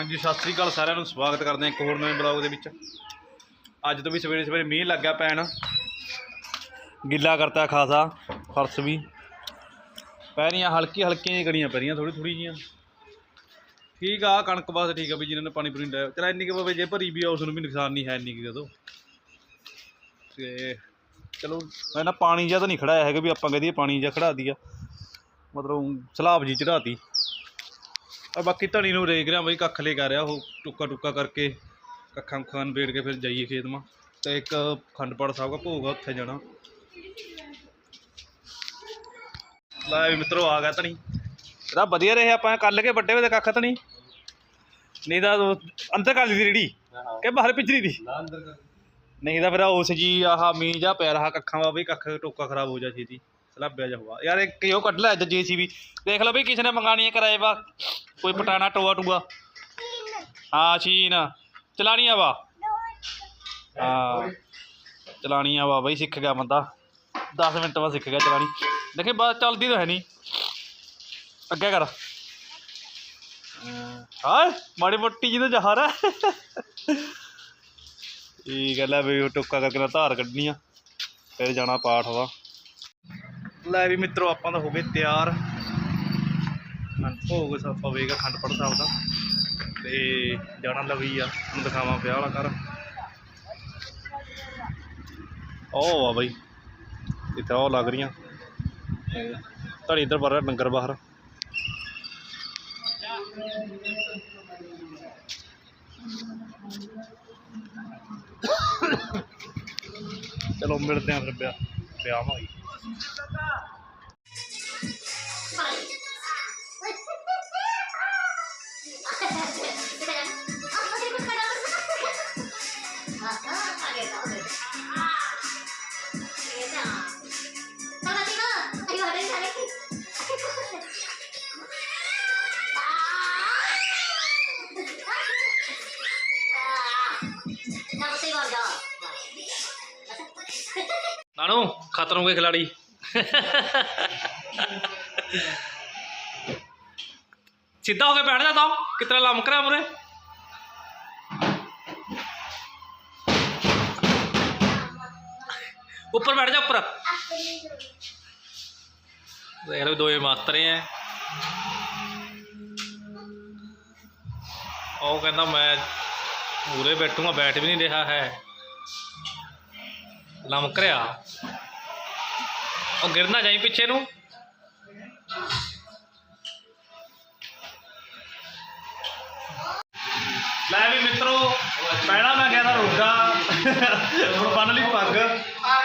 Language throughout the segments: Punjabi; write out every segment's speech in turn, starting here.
ਹਾਂਜੀ, ਸਤਿ ਸ੍ਰੀ ਅਕਾਲ ਸਾਰਿਆਂ ਨੂੰ। ਸਵਾਗਤ ਕਰਦੇ ਹਾਂ ਇੱਕ ਹੋਰ ਨਵੇਂ ਬਲੌਗ ਦੇ ਵਿੱਚ। ਅੱਜ ਤੋਂ ਵੀ ਸਵੇਰੇ ਸਵੇਰੇ ਮੀਂਹ ਲੱਗਿਆ ਪੈਣ। ਗਿੱਲਾ ਕਰਤਾ ਖਾਸਾ, ਫਰਸ਼ ਵੀ। ਪੈ ਰਹੀਆਂ ਹਲਕੀ ਹਲਕੀਆਂ ਜਿਹੀਆਂ ਕੜੀਆਂ ਪੈਰੀਆਂ ਥੋੜੀ ਥੋੜੀ ਜੀਆਂ। ਠੀਕ ਆ, ਕਣਕ ਬਸ ਠੀਕ ਆ ਵੀ ਜਿਹਨਾਂ ਨੇ ਪਾਣੀ ਪੂਣੀ ਲਾਇਆ ਚਲਾ ਇੰਨੀ ਕਿ ਪਵੇ ਜੇ ਭਰੀ ਵੀ ਆ, ਉਸ ਨੂੰ ਵੀ ਨੁਕਸਾਨ ਨਹੀਂ ਹੈ ਇੰਨੀ ਕਿ ਜਦੋਂ। ਤੇ ਚਲੋ, ਮੈਂ ਨਾ ਪਾਣੀ ਜਿਹਾ ਤਾਂ ਨਹੀਂ ਖੜਾਇਆ ਹੈਗਾ ਵੀ ਆਪਾਂ ਕਹਦੇ ਪਾਣੀ ਜਿਹਾ ਖੜਾ ਦੀਆ ਮਤਲਬ ਸਲਾਬ ਜੀ ਚੜਾਤੀ ਆ ਬਾਕੀ ਧਣੀ ਨੂੰ ਰੇਕ ਰਿਹਾ ਬਈ ਕੱਖ ਲੈ ਕੇ ਆ ਰਿਹਾ ਉਹ ਟੁੱਕਾ ਟੁੱਕਾ ਕਰਕੇ ਕੱਖਾਂ ਖਾਨ ਬੇੜ ਕੇ ਫਿਰ ਜਾਈਏ ਖੇਤ ਮਾ ਤੇ ਇੱਕ ਖੰਡਪੜ ਸਾਹਿਬ ਦਾ ਭੋਗ ਆ ਉੱਥੇ ਜਾਣਾ। ਲੈ ਵੀ ਮਿੱਤਰੋ ਆ ਗਿਆ ਧਣੀ। ਇਹਦਾ ਵਧੀਆ ਰਿਹਾ ਆਪਾਂ ਕੱਲ ਕੇ ਵੱਡੇ ਵੇ ਕੱਖ ਧਣੀ ਨਹੀਂ। ਤਾਂ ਅੰਦਰ ਕਰ ਲਈ ਦੀ ਰੇੜੀ ਕਿ ਬਾਹਰ ਪਿਛਰੀ ਦੀ। ਨਹੀਂ ਤਾਂ ਫਿਰ ਉਸ ਜੀ ਆਹ ਮੀਂਹ ਜਾ ਪੈ ਰਹਾ ਕੱਖਾਂ ਵਾ ਬਈ ਕੱਖ ਟੋਕਾ ਖਰਾਬ ਹੋ ਜਾ ਛੇਤੀ। ਸਲਾਬਿਆ ਜਾ ਹੋਆ ਯਾਰ ਇੱਕ ਉਹ ਕੱਢ ਲੈ ਅੱਜ ਜੀਸੀਬੀ ਦੇਖ ਲਓ ਬਈ, ਕਿਸੇ ਨੇ ਮੰਗਾਣੀ ਹੈ ਕਿਰਾਏ ਵਾ। ਕੋਈ ਪਟਾਣਾ, ਟੋਆ ਟੂਆ। ਹਾਂ ਚੀਨ ਚਲਾਣੀ ਆ ਵਾ। ਹਾਂ। ਚਲਾਣੀ ਆ ਵਾ ਬਈ, ਸਿੱਖ ਗਿਆ ਬੰਦਾ। 10 ਮਿੰਟ ਬਾਅਦ ਸਿੱਖ ਗਿਆ ਚਲਾਣੀ। ਦੇਖੇ ਬਾਤ ਚੱਲਦੀ ਤਾਂ ਹੈ ਨਹੀਂ ਅੱਗੇ ਕਰ। ਹਾਂ, ਮਾੜੀ ਮੋਟੀ ਜੀ ਜਹਾਰ ਹੈ ਇਹ ਗੱਲ ਹੈ ਵੀ ਉਹ ਕਰਕੇ ਨਾ ਧਾਰ ਕੱਢਣੀ ਆ। ਫਿਰ ਜਾਣਾ ਪਾਠ ਵਾ। ਲੈ ਵੀ ਮਿੱਤਰੋ, ਆਪਾਂ ਤਾਂ ਹੋ ਗਏ ਤਿਆਰ। ਖੰਡ ਭੋਗ ਸਭ ਪਵੇਗਾ ਖੰਡ ਪੜ ਸਾਹਿਬ ਦਾ। ਤੇ ਜਾਣਾ ਲਵੀ ਆ, ਤੁਹਾਨੂੰ ਦਿਖਾਵਾਂ ਵਿਆਹ ਵਾਲਾ ਘਰ। ਉਹ ਆ ਬਈ, ਇੱਥੇ ਉਹ ਲੱਗ ਰਹੀਆਂ। ਧੜੀ ਇੱਧਰ ਪਰ ਡੰਗਰ ਬਾਹਰ। ਚਲੋ, ਮਿਲਦੇ ਆਂ ਫਿਰ ਵਿਆਹ ਵਿਆਹ ਹੋਈ 你这个蛋 ਨਾਨੂ ਖਤਰੋਂ ਕੇ ਖਿਲਾੜੀ। ਸਿੱਧਾ ਹੋ ਕੇ ਬੈਠ ਜਾ ਤਾ ਕਿਤਨਾ ਲਮਕ ਰਿਹਾ ਮੁਰੇ ਉੱਪਰ ਬੈਠ ਜਾ, ਉੱਪਰ। ਦੇਖ ਲਓ ਦੋਏ ਮਾਸਤਰੇ ਐ। ਉਹ ਕਹਿੰਦਾ ਮੈਂ ਪੂਰੇ ਬੈਠੂਗਾ, ਬੈਠ ਵੀ ਨਹੀਂ ਰਿਹਾ ਹੈ। ਲਮਕ ਰਿਹਾ ਉਹ ਗਿਰਨਾ ਜਾਈ ਪਿੱਛੇ ਨੂੰ। ਲੈ ਵੀ ਮਿੱਤਰੋ ਪਹਿਲਾਂ ਮੈਂ ਕਹਿੰਦਾ ਰੋਗਾ। ਹੁਣ ਬੰਨ ਲਈ ਪੱਗ।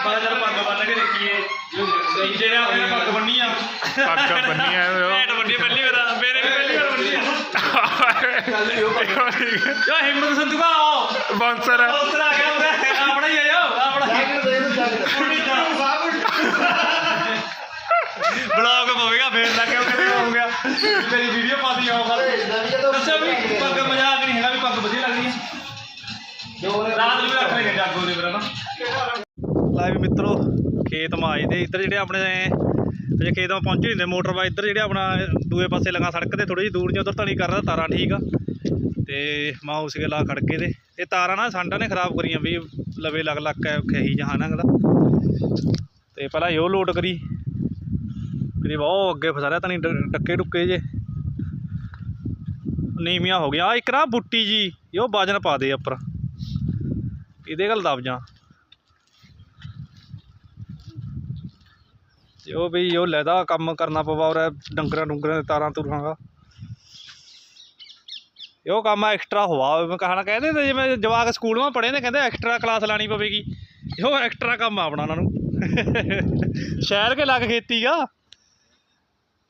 ਮੈਂ ਜਦ ਪੱਗ ਬੰਨ ਕੇ ਦੇਖੀਏ ਦੂਜੇ ਨੇ ਆਪਣੀ ਪੱਗ ਬੰਨੀ ਆ। ਪੱਗ ਬੰਨੀ ਆ। ਭੈਣ ਬੰਨੀ ਪਹਿਲੀ ਵਾਰ ਮੇਰੇ ਵੀ ਪਹਿਲੀ ਵਾਰ ਬੰਨੀ ਆ। ਯਾ ਹਿੰਮਤ ਸੰਧੂਗਾ ਆਓ। ਬਾਂਸਰ ਆ। ਗਿਆ ਆਪਣਾ ਹੀ ਆਇਓ ਆਪਣਾ ਬਲੌਗ ਪਵੇਗਾ ਫੇਰ ਲੱਗ ਗਿਆ ਕਿਤੇ ਹੋ ਗਿਆ? ਮੇਰੀ ਵੀਡੀਓ ਪਾਦੀ ਆਉ ਕਰ ਦੱਸਿਆ ਵੀ, ਪੱਗ ਮਜ਼ਾਕ ਨਹੀਂ ਹੈਗਾ ਵੀ ਪੱਗ ਵਧੀਆ ਲੱਗਦੀ ਹੈ? ਰਾਤ ਨੂੰ ਵੀ ਰੱਖ ਲੈਂਗੇ ਜਾਗੋ ਦੇ ਫਿਰ ਨਾ ਲੈ ਮਿੱਤਰੋ, ਖੇਤ ਮਾ ਆਏ ਤੇ ਇੱਧਰ ਜਿਹੜੇ ਆਪਣੇ, ਅਜੇ ਖੇਤ ਮਾ ਪਹੁੰਚੇ ਨਹੀਂ ਮੋਟਰ ਵਾ ਇੱਧਰ ਜਿਹੜੇ ਆਪਣਾ, ਦੂਏ ਪਾਸੇ ਲਗਾ ਸੜਕ ਤੇ ਥੋੜੀ ਜਿਹੀ ਦੂਰ ਜਿਹਾ, ਉਧਰ ਤਾਂ ਕਰਦਾ, ਤਾਰਾਂ ਠੀਕ ਆ। ਤੇ ਮੈਂ ਉਸ ਲਾ ਖੜ ਕੇ ਤੇ ਇਹ ਤਾਰਾਂ ਨਾ ਸਾਂਡਾ ਨੇ ਖਰਾਬ ਕਰੀਆਂ ਵੀ, ਲਵੇ ਲੱਗ ਲੱਗ ਕੇ ਖਹੀ ਜਹਾਨ ਅਗਲਾ। ਤੇ ਪਹਿਲਾਂ ਇਹੋ ਲੋਟ ਕਰੀ। ਕਰੀਬ ਉਹ ਅੱਗੇ ਫਸਾਰਿਆ, ਤਾਂ ਨਹੀਂ ਟੱਕੇ ਟੁੱਕੇ ਜੇ। ਨੀਵੀਆਂ ਹੋ ਗਿਆ ਇੱਕ ਨਾ ਬੁੱਟੀ ਜੀ, ਇਹੋ ਵਜਨ ਪਾ ਦੇ ਉੱਪਰ। ਇਹਦੇ ਗੱਲ ਦਬ ਜਾ। ਤੇ ਉਹ ਵੀ ਉਹ ਲੈਦਾ ਕੰਮ ਕਰਨਾ ਪਵਾ ਔਰ ਡੰਗਰਾਂ ਡੁੰਗਰਾਂ ਦੇ ਤਾਰਾਂ ਤੁਰਾਂਗਾ ਇਹ ਕੰਮ ਐਕਸਟਰਾ ਹੋਆ ਮੈਂ ਕਹਣਾ ਕਹਿੰਦੇ ਤੇ ਜਿਵੇਂ ਜਵਾਕ ਸਕੂਲ ਪੜ੍ਹੇ ਨੇ ਕਹਿੰਦੇ ਐਕਸਟਰਾ ਕਲਾਸ ਲਾਣੀ ਪਵੇਗੀ। ਇਹੋ ਐਕਸਟਰਾ ਕੰਮ ਆ ਆਪਣਾ ਉਹਨਾਂ ਨੂੰ। ਸ਼ਹਿਰ ਕੇ ਲੱਗ ਖੇਤੀ ਆ।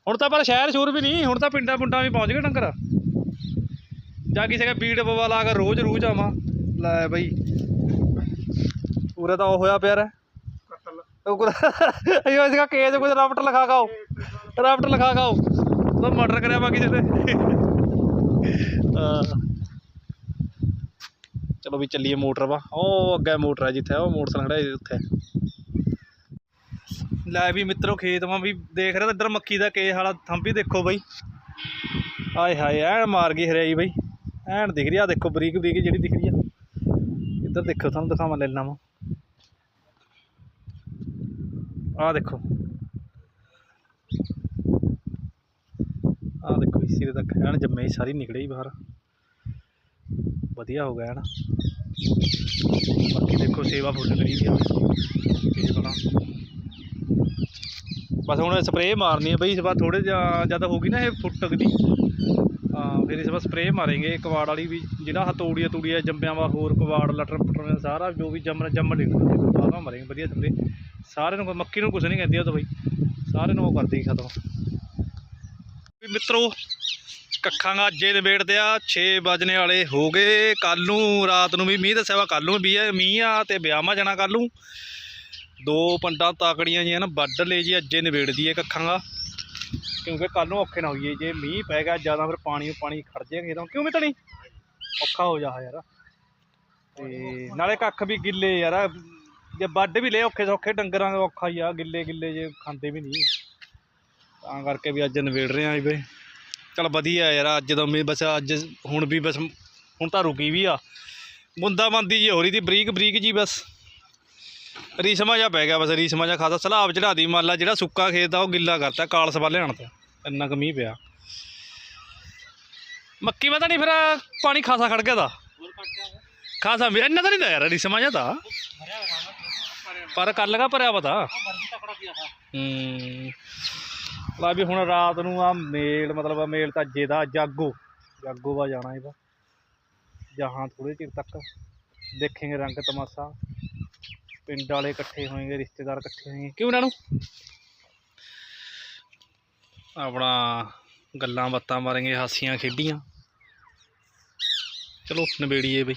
ਹੁਣ ਤਾਂ ਪਰ ਸ਼ਹਿਰ ਸ਼ੂਰ ਵੀ ਨਹੀਂ ਹੁਣ ਤਾਂ ਪਿੰਡਾਂ ਪੁੰਡਾਂ ਵੀ ਪਹੁੰਚ ਗਏ ਡੰਗਰ। ਜਾਂ ਕਿਸੇ ਦਾ ਬੀੜ ਬਵਾ ਲਾ ਕੇ ਰੋਜ਼ ਰੋਜ਼ ਆਵਾਂ ਲੈ ਬਈ ਪੂਰਾ ਤਾਂ ਉਹ ਹੋਇਆ ਪਿਆ ਰ ਅਯੋ ਇਸਕਾ ਕੇਸ ਕੁਝ ਰਾਫਟ ਲਿਖਾ ਖਾਓ ਰਾਫਟ ਲਿਖਾ ਖਾਓ ਤਾਂ ਮਰਡਰ ਕਰਿਆ ਬਾਕੀ ਜਿਹਦੇ। ਚਲੋ ਵੀ ਚੱਲੀਏ ਮੋਟਰ ਵਾ। ਉਹ ਅੱਗੇ ਮੋਟਰ ਹੈ ਜਿੱਥੇ, ਉਹ ਮੋਟਰਸਾਈਕਲ ਖੜਾ ਉੱਥੇ। ਲੈ ਵੀ ਮਿੱਤਰੋ, ਖੇਤ ਮਾ ਵੀ ਦੇਖ ਰਿਹਾ ਇੱਧਰ ਮੱਕੀ ਦਾ ਕੇ ਹਾਲਾ ਥੰਬੀ ਦੇਖੋ ਬਈ। ਆਏ ਹਾਏ, ਐਨ ਮਾਰ ਗਈ ਹਰਿਆਈ ਬਈ। ਐਨ ਦਿਖ ਰਹੀ ਆ ਦੇਖੋ, ਬਰੀਕ ਬਰੀਕ ਜਿਹੜੀ ਦਿਖ ਰਹੀ ਆ। ਇੱਧਰ ਦੇਖੋ, ਤੁਹਾਨੂੰ ਦਿਖਾਵਾਂ ਲੈ ਲਵਾਂ ਆਹ ਦੇਖੋ। ਆਹ ਦੇਖੋ ਇਸ ਸਿਰੇ ਤੱਕ ਐਨ ਜੰਮੇ ਹੀ, ਸਾਰੀ ਨਿਕਲੇ ਹੀ ਬਾਹਰ। ਵਧੀਆ ਹੋ ਗਿਆ ਐਨ ਬਾਕੀ ਦੇਖੋ ਸੇਵਾ ਫੁੱਲ ਕਰੀ ਦੀ ਆ। ਇਹ ਬਣਾ ਬਸ ਹੁਣ ਸਪਰੇਅ ਮਾਰਨੀ ਹੈ ਬਈ, ਇਸ ਵਾਰ ਥੋੜੇ ਜਿਹਾ ਜਦ ਹੋ ਗਈ ਨਾ ਇਹ ਫੁੱਟ ਦੀ ਹਾਂ ਫਿਰ ਇਸ ਵਾਰ ਸਪਰੇਅ ਮਾਰਾਂਗੇ। ਕਵਾੜ ਵਾਲੀ ਵੀ ਜਿਹੜਾ ਹਤੋੜੀਆਂ ਤੂੜੀਆਂ ਜੰਮਿਆਂ ਵਾ ਹੋਰ ਕਵਾੜ, ਲਟਰ ਪਟਰ, ਸਾਰਾ ਜੋ ਵੀ ਜੰਮ ਜੰਮ ਡਿੱਗਦਾ ਸਾਰਾ ਮਾਰਾਂਗੇ, ਵਧੀਆ ਸਪਰੇਅ ਸਾਰਿਆਂ ਨੂੰ ਮੱਕੀ ਨੂੰ ਕੁਝ ਨਹੀਂ ਕਹਿੰਦੀ ਉਹ ਤਾਂ ਬਈ। ਸਾਰਿਆਂ ਨੂੰ ਉਹ ਕਰਦੀ ਖਤਮ। ਮਿੱਤਰੋ, ਕੱਖਾਂ ਦਾ ਅੱਜੇ ਨਿਬੇੜਦੇ ਆ 6 ਵਜਣੇ ਵਾਲੇ ਹੋ ਗਏ। ਕੱਲ ਨੂੰ ਰਾਤ ਨੂੰ ਵੀ ਮੀਂਹ ਦੱਸਿਆ ਵਾ ਕੱਲ ਨੂੰ ਵੀ ਆ, ਮੀਂਹ ਆ ਤੇ ਵਿਆਹਾਂ ਜਾਣਾ ਕੱਲ ਨੂੰ। ਦੋ ਪੰਡਾਂ ਤਾਕੜੀਆਂ ਜੀ ਨਾ ਵੱਢ ਲੈ ਜੀ, ਅੱਜੇ ਨਿਬੇੜਦੀ ਹੈ ਕੱਖਾਂ ਦਾ। ਕਿਉਂਕਿ ਕੱਲ ਨੂੰ ਔਖੇ ਨਾ ਹੋਈਏ, ਜੇ ਮੀਂਹ ਪੈ ਗਿਆ, ਜ਼ਿਆਦਾ ਫਿਰ ਪਾਣੀ ਪਾਣੀ ਖੜ ਜਾਏਗਾ ਖੇਤਾਂ ਕਿਉਂ ਮਿੱਤਣੀ ਔਖਾ ਹੋ ਜਾ ਯਾਰ। ਤੇ ਨਾਲੇ ਕੱਖ ਵੀ ਗਿੱਲੇ ਯਾਰ, ਜੇ ਵੱਢ ਵੀ ਲਏ ਔਖੇ ਸੌਖੇ, ਡੰਗਰਾਂ ਦਾ ਔਖਾ ਹੀ ਆ ਗਿੱਲੇ ਗਿੱਲੇ ਜੇ ਖਾਂਦੇ ਵੀ ਨਹੀਂ। ਤਾਂ ਕਰਕੇ ਵੀ ਅੱਜ ਨਿਬੇੜ ਰਹੇ ਆਂ ਬਈ। ਚਲ ਵਧੀਆ ਯਾਰ ਅੱਜ ਤਾਂ ਮੈਂ ਬਸ ਅੱਜ ਹੁਣ ਵੀ ਬਸ ਹੁਣ ਤਾਂ ਰੁਕੀ ਵੀ ਆ। ਬੁੰਦਾ ਬੰਦੀ ਜੀ ਹੋ ਰਹੀ ਤੀ ਬਰੀਕ ਬਰੀਕ ਜੀ ਬਸ। ਰੀਸਮਾ ਜਾ ਪੈ ਗਿਆ ਬਸ ਰੀਸਮਾ ਜਾ ਖਾਦਾ ਸਲਾਬ ਚੜਾ ਦੀ ਮੰਨ ਲਾ ਜਿਹੜਾ ਸੁੱਕਾ ਖੇਤ ਆ ਉਹ ਗਿੱਲਾ ਕਰਤਾ ਕਾਲਸ ਵੱਲ ਲਿਆਣ ਤੇ। ਇੰਨਾ ਕੁ ਮੀਂਹ ਪਿਆ। ਮੱਕੀ ਮੈਂ ਤਾਂ ਨਹੀਂ ਫਿਰ ਪਾਣੀ ਖਾਸਾ ਖੜ ਗਿਆ ਦਾ ਖਾਸਾ ਵੀ ਇੰਨਾ ਤਾਂ ਨਹੀਂ ਦਾ ਯਾਰ ਰੀਸਮਾ ਜਾ ਤਾਂ। ਪਰ ਕਰ ਲਗਾ ਭਰਿਆ ਪਤਾ ਹੂੰ। ਲਾ ਵੀ ਹੁਣ ਰਾਤ ਨੂੰ ਆ ਮੇਲ, ਮਤਲਬ ਆ ਮੇਲ ਤਾਂ ਅੱਜੇ ਦਾ ਜਾਗੋ ਜਾਗੋ ਵਾ ਜਾਣਾ ਇਹਦਾ। ਜਹਾਂ ਥੋੜੇ ਚਿਰ ਤੱਕ ਦੇਖेंगे ਰੰਗ ਤਮਾਸ਼ਾ। ਪਿੰਡ ਵਾਲੇ ਇਕੱਠੇ ਹੋਣਗੇ ਰਿਸ਼ਤੇਦਾਰ ਇਕੱਠੇ ਹੋਣਗੇ ਕਿਉਂ ਇਹਨਾਂ ਨੂੰ ਆਪਣਾ ਗੱਲਾਂ ਬਾਤਾਂ ਮਾਰਾਂਗੇ, ਹਾਸੀਆਂ ਖੇਡੀਆਂ। ਚਲੋ ਨਵੇੜੀਏ ਬਈ।